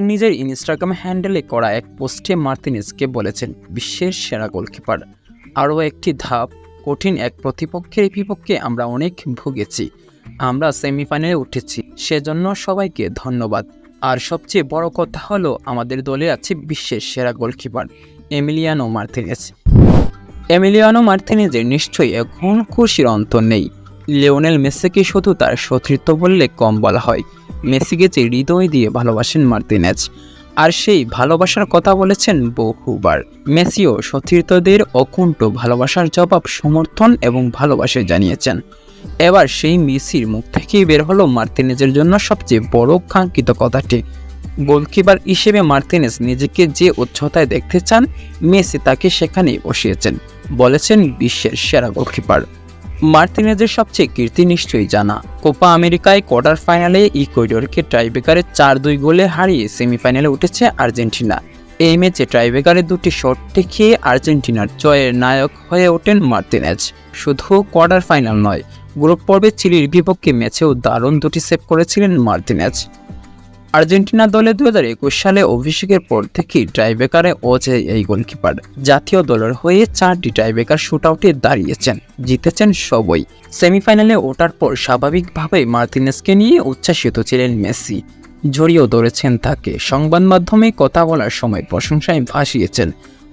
নিজের ইনস্টাগ্রাম হ্যান্ডেলে করা এক পোস্টে মার্তিনেজকে বলেছেন, বিশ্বের সেরা গোলকিপার আরও একটি ধাপ, কঠিন এক প্রতিপক্ষের বিপক্ষে আমরা অনেক ভুগেছি, আমরা সেমিফাইনালে উঠেছি, সেজন্য সবাইকে ধন্যবাদ। আর সবচেয়ে বড় কথা হলো, আমাদের দলে আছে বিশ্বের সেরা গোলকিপার এমিলিয়ানো মার্তিনেজ এমিলিয়ানো মার্তিনেজের নিশ্চয়ই এখন খুশির অন্ত নেই। লিওনেল মেসিকে শুধু তার সতীর্থ বললে কম বলা হয়। মেসিকে যে হৃদয় দিয়ে ভালোবাসেন মার্তিনেজ, আর সেই ভালোবাসার কথা বলেছেন বহুবার। মেসিও সতীর্থদের অকুণ্ঠ ভালোবাসার জবাব, সমর্থন এবং ভালোবাসা জানিয়েছেন। এবার সেই মেসির মুখ থেকেই বের হলো মার্তিনেজের জন্য সবচেয়ে বড় কাঙ্ক্ষিত কথাটি। গোলকিপার হিসেবে মার্তিনেজ নিজেকে যে উচ্চতায় দেখতে চান, মেসি তাকে সেখানেই বসিয়েছেন, বলেছেন বিশ্বের সেরা গোলকিপার। মার্তিনেজের সবচেয়ে কীর্তি নিশ্চয়ই জানা। কোপা আমেরিকায় কোয়ার্টার ফাইনালে ইকুয়েডরকে টাইব্রেকারে চার দুই গোলে হারিয়ে সেমিফাইনালে উঠেছে আর্জেন্টিনা। এই ম্যাচে টাইব্রেকারে দুটি শট খেয়ে আর্জেন্টিনার জয়ের নায়ক হয়ে ওঠেন মার্তিনেজ। শুধু কোয়ার্টার ফাইনাল নয়, গ্রুপ পর্বে চিলির বিপক্ষে ম্যাচেও দারুণ দুটি সেভ করেছিলেন মার্তিনেজ। আর্জেন্টিনা দলে দু হাজার একুশ সালে অভিষেকের পর থেকেই টাইব্রেকারে অজেয় এই গোলকিপার জাতীয় দলের হয়ে চারটি টাইব্রেকার শুটআউটে দাঁড়িয়েছেন, জিতেছেন সবই। সেমিফাইনালে ওঠার পর স্বাভাবিকভাবেই মার্তিনেসকে নিয়ে উচ্ছ্বাসিত ছিলেন মেসি। জড়িয়েও ধরেছেন তাকে। সংবাদ মাধ্যমে কথা বলার সময় প্রশংসায় ভাসিয়েছেন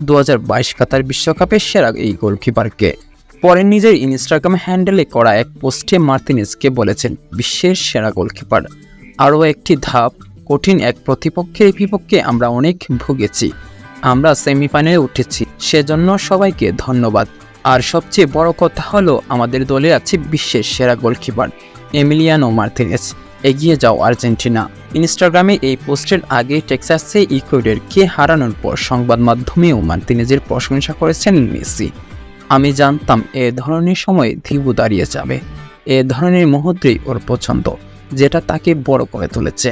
দু হাজার বাইশ কাতার বিশ্বকাপের সেরা এই গোলকিপারকে পরে নিজের ইনস্টাগ্রাম হ্যান্ডেলে করা এক পোস্টে মার্তিনেসকে বলেছেন, বিশ্বের সেরা গোলকিপার আরও একটি ধাপ কঠিন এক প্রতিপক্ষের বিপক্ষে আমরা অনেক ভুগেছি। আমরা সেমিফাইনালে উঠেছি, সেজন্য সবাইকে ধন্যবাদ। আর সবচেয়ে বড় কথা হলো, আমাদের দলে আছে বিশ্বের সেরা গোলকিপার, এমিলিয়ানো মার্তিনেজ এগিয়ে যাও আর্জেন্টিনা। ইনস্টাগ্রামে এই পোস্টের আগে টেক্সাসে ইকুয়েডরকে হারানোর পর সংবাদ মাধ্যমেও মার্তিনেজের প্রশংসা করেছেন মেসি। আমি জানতাম এ ধরনের সময় ধীবু দাঁড়িয়ে যাবে। এ ধরনের মুহূর্তেই ওর পছন্দ, যেটা তাকে বড় করে তুলেছে।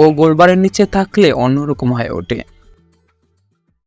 ও গোলবারের নিচে থাকলে অন্যরকম হয়ে ওঠে।